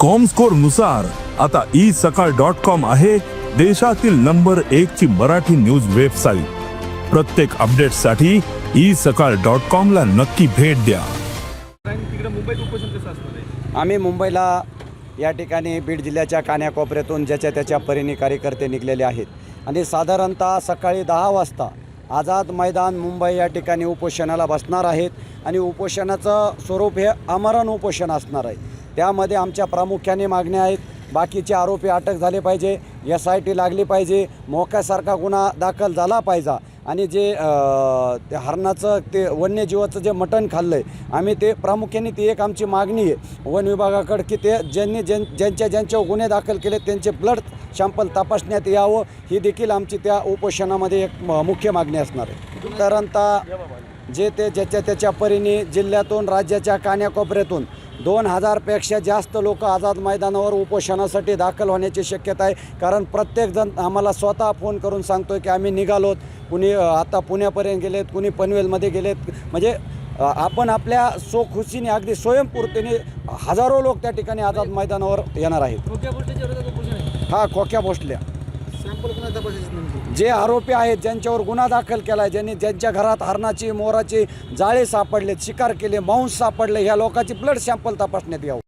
कॉमस्कोरनुसार आता ई सकाळ dot com आहे देशातील नंबर एक ची मराठी न्यूज वेबसाईट प्रत्येक अपडेटसाठी ई सकाळ डॉट कॉम ला नक्की भेट द्या. आम्ही मुंबईला या ठिकाणी बीड जिल्ह्याच्या कान्याकोपऱ्यातून ज्याच्या त्याच्या परीने कार्यकर्ते निघलेले आहेत. आणि साधारणतः सकाळी दहा वाजता आझाद मैदान मुंबई या ठिकाणी उपोषणाला बसणार आहेत. आणि उपोषणाचं स्वरूप हे आमरण उपोषण असणार आहे. त्यामध्ये आमच्या प्रामुख्याने मागण्या आहेत. बाकीचे आरोपी अटक झाले पाहिजे. एस आय टी लागली पाहिजे. मोक्यासारखा गुन्हा दाखल झाला पाहिजे. आणि जे ते हरणाचं ते वन्यजीवाचं जे मटण खाल्लं आहे आम्ही ते प्रामुख्याने ती एक आमची मागणी आहे. वन विभागाकडे की ते ज्यांनी ज्यां ज्यांच्या ज्यांच्यावर गुन्हे दाखल केले त्यांचे ब्लड सॅम्पल तपासण्यात यावं. ही देखील आमची त्या उपोषणामध्ये एक म- मुख्य मागणी असणार आहे. साधारणतः जे ते ज्याच्या त्याच्या परीने जिल्ह्यातून राज्याच्या कान्याकोपऱ्यातून दोन हजारपेक्षा जास्त लोक आझाद मैदानावर उपोषणासाठी दाखल होण्याची शक्यता आहे. कारण प्रत्येकजण आम्हाला स्वतः फोन करून सांगतोय की आम्ही निघालोत. कुणी आता पुण्यापर्यंत गेलेत कुणी पनवेलमध्ये गेलेत. म्हणजे आपण आपल्या सोखुशीने अगदी स्वयंपूर्तीने हजारो लोक त्या ठिकाणी आझाद मैदानावर येणार आहेत. हा खोक्या भोसल्या सॅम्पल कोणा तपासायचे नेमके जे आरोपी आहेत ज्यांच्यावर गुन्हा दाखल केला आहे ज्यांनी ज्यांच्या घरात हरणाची मोराचे जाळे सापडले शिकार केले मांस सापडले ह्या लोकांची ब्लड सॅम्पल तपासण्यात यावं.